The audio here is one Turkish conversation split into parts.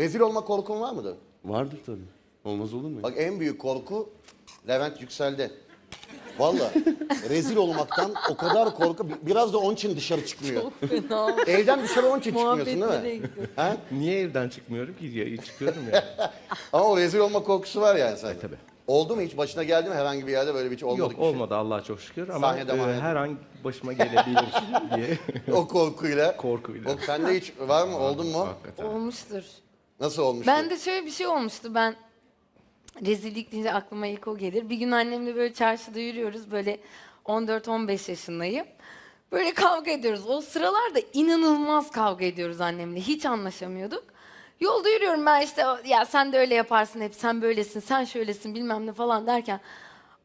Rezil olma korkun var mıdır? Vardır tabii. Olmaz olur mu? Bak en büyük korku Levent Yüksel'de. Valla rezil olmaktan o kadar korku. Biraz da onun için dışarı çıkmıyor. Fena. Evden dışarı onun için çıkmıyorsun değil Muhabbetlere mi? gidiyor. Ha? Niye evden çıkmıyorum ki? Ya, çıkıyorum ya. Ama o rezil olma korkusu var yani sende. E, tabii. Oldu mu hiç? Başına geldi mi herhangi bir yerde böyle bir hiç olmadık Yok bir şey? olmadı Allah'a çok şükür ama Sahnede e, mahnede. her an başıma gelebilir diye O korkuyla. korkuyla. O sende hiç var mı? Oldun mu? Hakikaten. Olmuştur. Nasıl olmuş? Ben de şöyle bir şey olmuştu. Ben rezillik deyince aklıma ilk o gelir. Bir gün annemle böyle çarşıda yürüyoruz. Böyle 14-15 yaşındayım. Böyle kavga ediyoruz. O sıralarda inanılmaz kavga ediyoruz annemle. Hiç anlaşamıyorduk. Yolda yürüyorum ben işte ya sen de öyle yaparsın hep sen böylesin sen şöylesin bilmem ne falan derken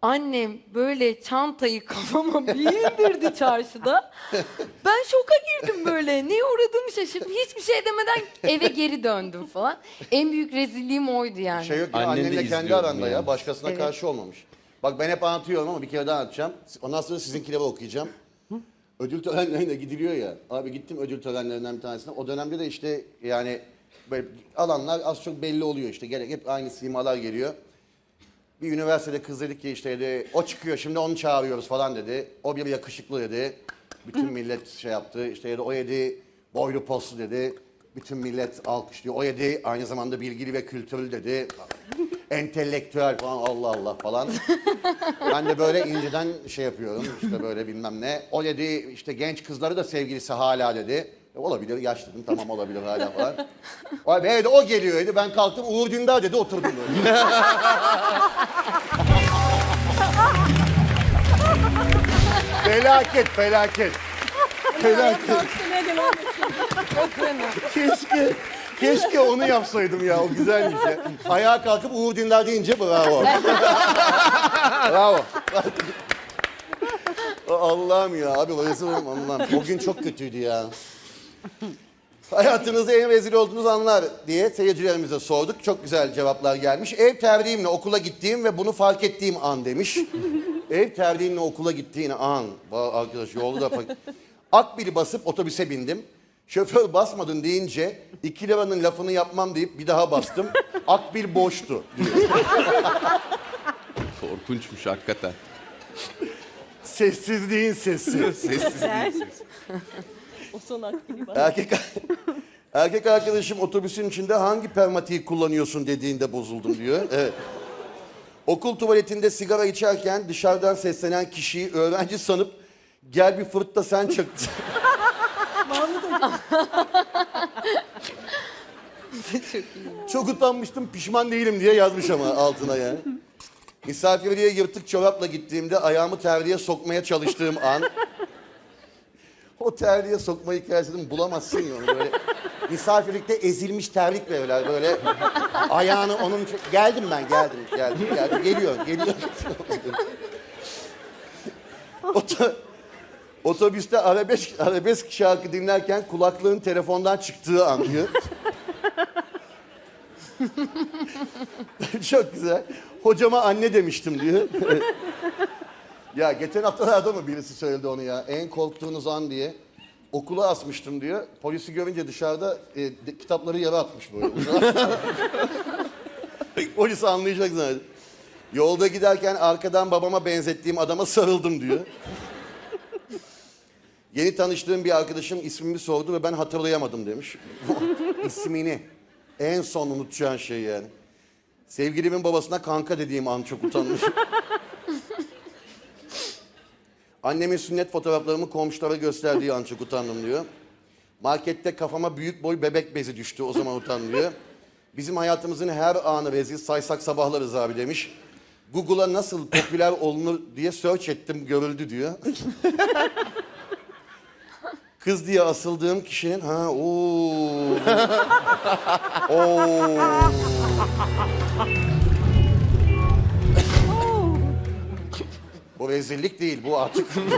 annem böyle çantayı kafama bir indirdi çarşıda. Ben şoka girdim böyle. Neye uğradığımı şaşırdım. Hiçbir şey demeden eve geri döndüm falan. En büyük rezilliğim oydu yani. Şey yok ya Annen de annenle kendi aranda ya. yani. Başkasına Evet. karşı olmamış. Bak ben hep anlatıyorum ama bir kere daha anlatacağım. Ondan sonra sizinkileri okuyacağım. Ödül törenlerine gidiliyor ya. Abi gittim ödül törenlerinden bir tanesine. O dönemde de işte yani böyle alanlar az çok belli oluyor işte. Gerek hep aynı simalar geliyor. Bir üniversitede kız dedik ki işte dedi, o çıkıyor şimdi onu çağırıyoruz falan dedi. O bir yakışıklı dedi. Bütün millet şey yaptı. İşte da o yedi boylu poslu dedi. Bütün millet alkışlıyor. O yedi aynı zamanda bilgili ve kültürlü dedi. Entelektüel falan Allah Allah falan. Ben de böyle inceden şey yapıyorum işte böyle bilmem ne. O dedi işte genç kızları da sevgilisi hala dedi. E, olabilir yaş dedim tamam olabilir hala falan. O, evet, o geliyor dedi. Ben kalktım Uğur Dündar dedi oturdum böyle. felaket felaket. Felaket. Keşke, keşke onu yapsaydım ya. O güzelmiş ya. Ayağa kalkıp Uğur Dündar deyince bravo. bravo. Allah'ım ya abi olma Allah'ım. O gün çok kötüydü ya. Hayatınızda en rezil olduğunuz anlar diye seyircilerimize sorduk. Çok güzel cevaplar gelmiş. Ev terliğimle okula gittiğim ve bunu fark ettiğim an demiş. Ev terliğinle okula gittiğin an. Arkadaş yolda da fark... Akbil'i basıp otobüse bindim. Şoför basmadın deyince 2 liranın lafını yapmam deyip bir daha bastım. Akbil boştu diyor. Korkunçmuş hakikaten. Sessizliğin sesi. Sessiz değil. O son. Erkek erkek arkadaşım otobüsün içinde hangi permatiği kullanıyorsun dediğinde bozuldum diyor. Evet. Okul tuvaletinde sigara içerken dışarıdan seslenen kişiyi öğrenci sanıp gel bir fırt da sen çıktı. Çok iyi. Çok utanmıştım pişman değilim diye yazmış ama altına yani. Misafirliğe yırtık çorapla gittiğimde ayağımı terliğe sokmaya çalıştığım an. O terliğe sokma hikayesini bulamazsın ya onu böyle. Misafirlikte ezilmiş terlik verirler böyle. Ayağını onun... Geldim ben geldim geldim geldim. Geliyor geliyor. Oto, otobüste arabesk, arabesk şarkı dinlerken kulaklığın telefondan çıktığı an diyor. Çok güzel. Hocama anne demiştim diyor. Ya geçen haftalarda mı birisi söyledi onu ya? En korktuğunuz an diye. Okula asmıştım diyor. Polisi görünce dışarıda e, de- kitapları yere atmış böyle. Polis anlayacak zaten. Yolda giderken arkadan babama benzettiğim adama sarıldım diyor. Yeni tanıştığım bir arkadaşım ismimi sordu ve ben hatırlayamadım demiş. İsmini. En son unutacağın şey yani. Sevgilimin babasına kanka dediğim an çok utanmışım. Annemin sünnet fotoğraflarımı komşulara gösterdiği an çok utandım diyor. Markette kafama büyük boy bebek bezi düştü o zaman utandım diyor. Bizim hayatımızın her anı rezil saysak sabahlarız abi demiş. Google'a nasıl popüler olunur diye search ettim görüldü diyor. Kız diye asıldığım kişinin ha ooo. Oo. Rezillik değil bu artık bir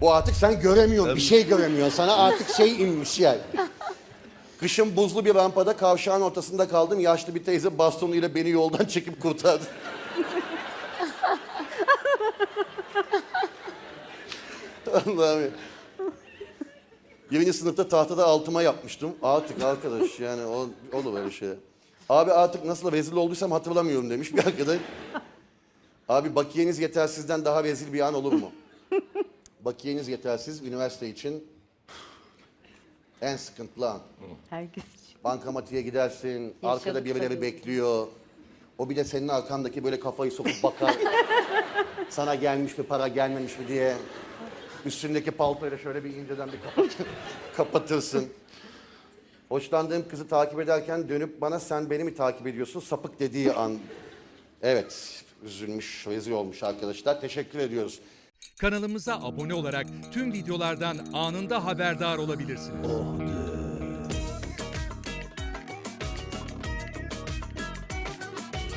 bu artık sen göremiyorsun bir şey göremiyorsun sana artık şey inmiş yani. Kışın buzlu bir rampada kavşağın ortasında kaldım. Yaşlı bir teyze bastonuyla beni yoldan çekip kurtardı. Allah'ım ya. Birinci sınıfta tahtada altıma yapmıştım. Artık arkadaş yani o, olur böyle şey. Abi artık nasıl rezil olduysam hatırlamıyorum demiş bir arkadaş. Abi bakiyeniz yetersizden daha rezil bir an olur mu? Bakiyeniz yetersiz üniversite için en sıkıntılı an. Herkes için. Bankamatiğe gidersin, arkada birileri tabii. bekliyor. O bir de senin arkandaki böyle kafayı sokup bakar. Sana gelmiş mi para gelmemiş mi diye. Üstündeki paltoyla şöyle bir inceden bir kapat kapatırsın. Hoşlandığım kızı takip ederken dönüp bana sen beni mi takip ediyorsun sapık dediği an. Evet üzülmüş, rezil olmuş arkadaşlar. Teşekkür ediyoruz. Kanalımıza abone olarak tüm videolardan anında haberdar olabilirsiniz.